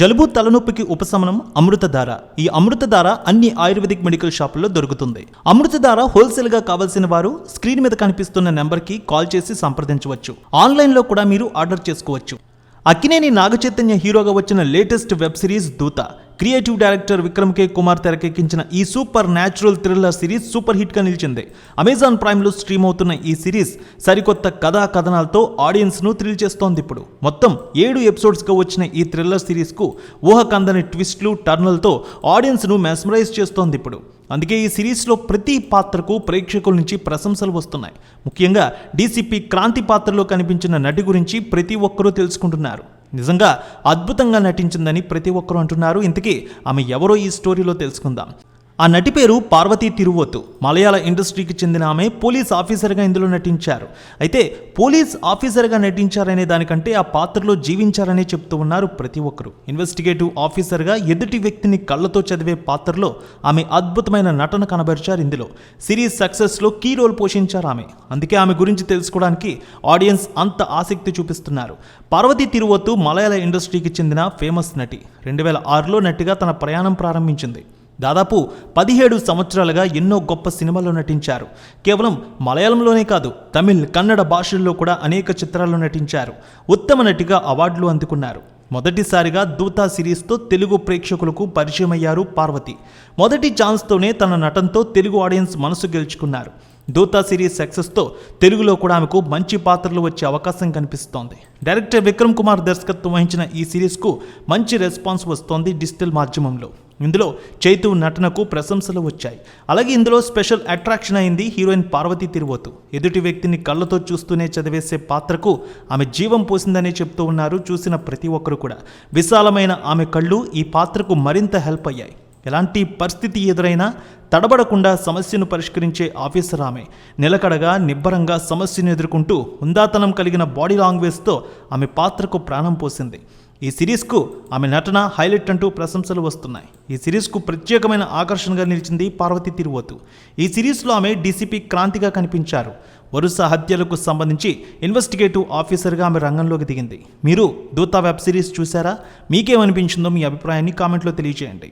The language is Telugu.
జలుబు తలనొప్పికి ఉపశమనం అమృతధార. ఈ అమృతధార అన్ని ఆయుర్వేదిక్ మెడికల్ షాపుల్లో దొరుకుతుంది. అమృతధార హోల్సేల్గా కావాల్సిన వారు స్క్రీన్ మీద కనిపిస్తున్న నెంబర్కి కాల్ చేసి సంప్రదించవచ్చు. ఆన్లైన్లో కూడా మీరు ఆర్డర్ చేసుకోవచ్చు. అక్కినేని నాగచైతన్య హీరోగా వచ్చిన latest web series Dhootha. Creative director Vikram K. Kumar తెరకెక్కించిన ఈ supernatural thriller series super హిట్గా నిలిచింది. అమెజాన్ ప్రైమ్లో స్ట్రీమ్ అవుతున్న ఈ సిరీస్ సరికొత్త కథా కథనాలతో ఆడియన్స్ను థ్రిల్ చేస్తోంది ఇప్పుడు. మొత్తం ఏడు ఎపిసోడ్స్గా వచ్చిన ఈ థ్రిల్లర్ సిరీస్కు ఊహకందని ట్విస్ట్లు టర్నల్తో ఆడియన్స్ను మెస్మరైజ్ చేస్తోంది ఇప్పుడు. అందుకే ఈ సిరీస్లో ప్రతి పాత్రకు ప్రేక్షకుల నుంచి ప్రశంసలు వస్తున్నాయి. ముఖ్యంగా డీసీపీ క్రాంతి పాత్రలో కనిపించిన నటి గురించి ప్రతి ఒక్కరూ తెలుసుకుంటున్నారు. నిజంగా అద్భుతంగా నటించిందని ప్రతి ఒక్కరూ అంటున్నారు. ఇంతకీ ఆమె ఎవరో ఈ స్టోరీలో తెలుసుకుందాం. ఆ నటి పేరు పార్వతీ తిరువత్తు మలయాళ ఇండస్ట్రీకి చెందిన ఆమె పోలీస్ ఆఫీసర్గా ఇందులో నటించారు. అయితే పోలీస్ ఆఫీసర్గా నటించారనే దానికంటే ఆ పాత్రలో జీవించారనే చెప్తూ ఉన్నారు ప్రతి ఒక్కరు. ఇన్వెస్టిగేటివ్ ఆఫీసర్గా ఎదుటి వ్యక్తిని కళ్ళతో చదివే పాత్రలో ఆమె అద్భుతమైన నటన కనబరిచారు ఇందులో. సిరీస్ సక్సెస్లో కీ రోల్ పోషించారు ఆమె. అందుకే ఆమె గురించి తెలుసుకోవడానికి ఆడియన్స్ అంత ఆసక్తి చూపిస్తున్నారు. పార్వతి తిరువత్తు మలయాళ ఇండస్ట్రీకి చెందిన ఫేమస్ నటి. రెండు వేల ఆరులో నటిగా తన ప్రయాణం ప్రారంభించింది. దాదాపు పదిహేడు సంవత్సరాలుగా ఎన్నో గొప్ప సినిమాల్లో నటించారు. కేవలం మలయాళంలోనే కాదు తమిళ్ కన్నడ భాషల్లో కూడా అనేక చిత్రాల్లో నటించారు. ఉత్తమ నటిగా అవార్డులు అందుకున్నారు. మొదటిసారిగా దూతా సిరీస్తో తెలుగు ప్రేక్షకులకు పరిచయం అయ్యారు పార్వతి. మొదటి ఛాన్స్తోనే తన నటనతో తెలుగు ఆడియన్స్ మనసు గెలుచుకున్నారు. దూతా సిరీస్ సక్సెస్తో తెలుగులో కూడా ఆమెకు మంచి పాత్రలు వచ్చే అవకాశం కనిపిస్తోంది. డైరెక్టర్ విక్రమ్ కుమార్ దర్శకత్వం వహించిన ఈ సిరీస్కు మంచి రెస్పాన్స్ వస్తోంది డిజిటల్ మాధ్యమంలో. ఇందులో చైతు నటనకు ప్రశంసలు వచ్చాయి. అలాగే ఇందులో స్పెషల్ అట్రాక్షన్ అయింది హీరోయిన్ పార్వతి తిరువతు. ఎదుటి వ్యక్తిని కళ్ళతో చూస్తూనే చదివేసే పాత్రకు ఆమె జీవం పోసిందనే చెప్తూ ఉన్నారు చూసిన ప్రతి ఒక్కరు కూడా. విశాలమైన ఆమె కళ్ళు ఈ పాత్రకు మరింత హెల్ప్ అయ్యాయి. ఎలాంటి పరిస్థితి ఎదురైనా తడబడకుండా సమస్యను పరిష్కరించే ఆఫీసర్ ఆమె. నిలకడగా నిబ్బరంగా సమస్యను ఎదుర్కొంటూ హుందాతనం కలిగిన బాడీ లాంగ్వేజ్తో ఆమె పాత్రకు ప్రాణం పోసింది. ఈ సిరీస్కు ఆమె నటన హైలైట్ అంటూ ప్రశంసలు వస్తున్నాయి. ఈ సిరీస్కు ప్రత్యేకమైన ఆకర్షణగా నిలిచింది పార్వతి తిరువతు. ఈ సిరీస్లో ఆమె డీసీపీ క్రాంతిగా కనిపించారు. వరుస హత్యలకు సంబంధించి ఇన్వెస్టిగేటివ్ ఆఫీసర్గా ఆమె రంగంలోకి దిగింది. మీరు దూతా వెబ్ సిరీస్ చూసారా మీకేమనిపించిందో మీ అభిప్రాయాన్ని కామెంట్లో తెలియజేయండి